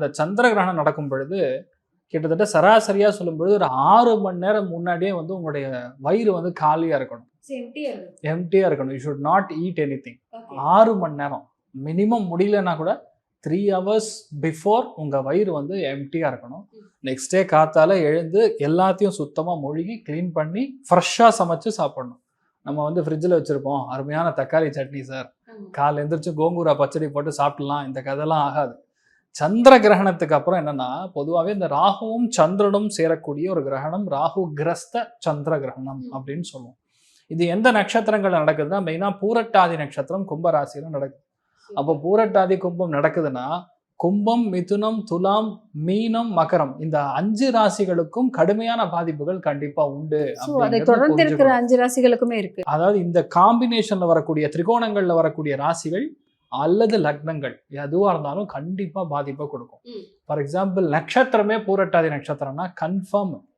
அந்த சந்திர கிரகணம் நடக்கும் பொழுது கிட்டத்தட்ட சராசரியா சொல்லும் பொழுது ஒரு ஆறு மணி நேரம் முன்னாடியே வந்து உங்களுடைய வயிறு வந்து காலியா இருக்கணும். எம்டியா இருக்கணும். You should not eat anything ஆறு மணி நேரம். மினிமம் முடியலன்னா கூட த்ரீ ஹவர்ஸ் பிஃபோர் உங்கள் வயிறு வந்து எம்டியாக இருக்கணும். நெக்ஸ்ட் டே காத்தால எழுந்து எல்லாத்தையும் சுத்தமாக மொழுகி க்ளீன் பண்ணி ஃப்ரெஷ்ஷாக சமைச்சு சாப்பிடணும். நம்ம வந்து ஃப்ரிட்ஜில் வச்சுருப்போம். அருமையான தக்காளி சட்னி சார் காலை எந்திரிச்சு கோங்கூரா பச்சடி போட்டு சாப்பிடலாம். இந்த கதைலாம் ஆகாது. சந்திர கிரகணத்துக்கு அப்புறம் என்னன்னா பொதுவாகவே இந்த ராகுவும் சந்திரனும் சேரக்கூடிய ஒரு கிரகணம் ராகு கிரஸ்த சந்திர கிரகணம். அப்படின்னு சொல்லுவோம் இது எந்த நட்சத்திரங்கள் நடக்குதுன்னா மெயினாக பூரட்டாதி நட்சத்திரம் கும்பராசியில நடக்குது அப்போ பூரட்டாதி கும்பம் நடக்குதுன்னா கும்பம் மிதுனம் துலாம் மீனம் மகரம் இந்த அஞ்சு ராசிகளுக்கும் கடுமையான பாதிப்புகள் கண்டிப்பா உண்டு தொடர்ந்து இருக்கிற. அஞ்சு ராசிகளுக்குமே இருக்கு அதாவது இந்த காம்பினேஷன்ல வரக்கூடிய திரிகோணங்கள்ல வரக்கூடிய ராசிகள் அல்லது லக்னங்கள் எதுவா இருந்தாலும் கண்டிப்பா பாதிப்பை கொடுக்கும். For example நட்சத்திரமே Poorattathi நட்சத்திரம்னா confirm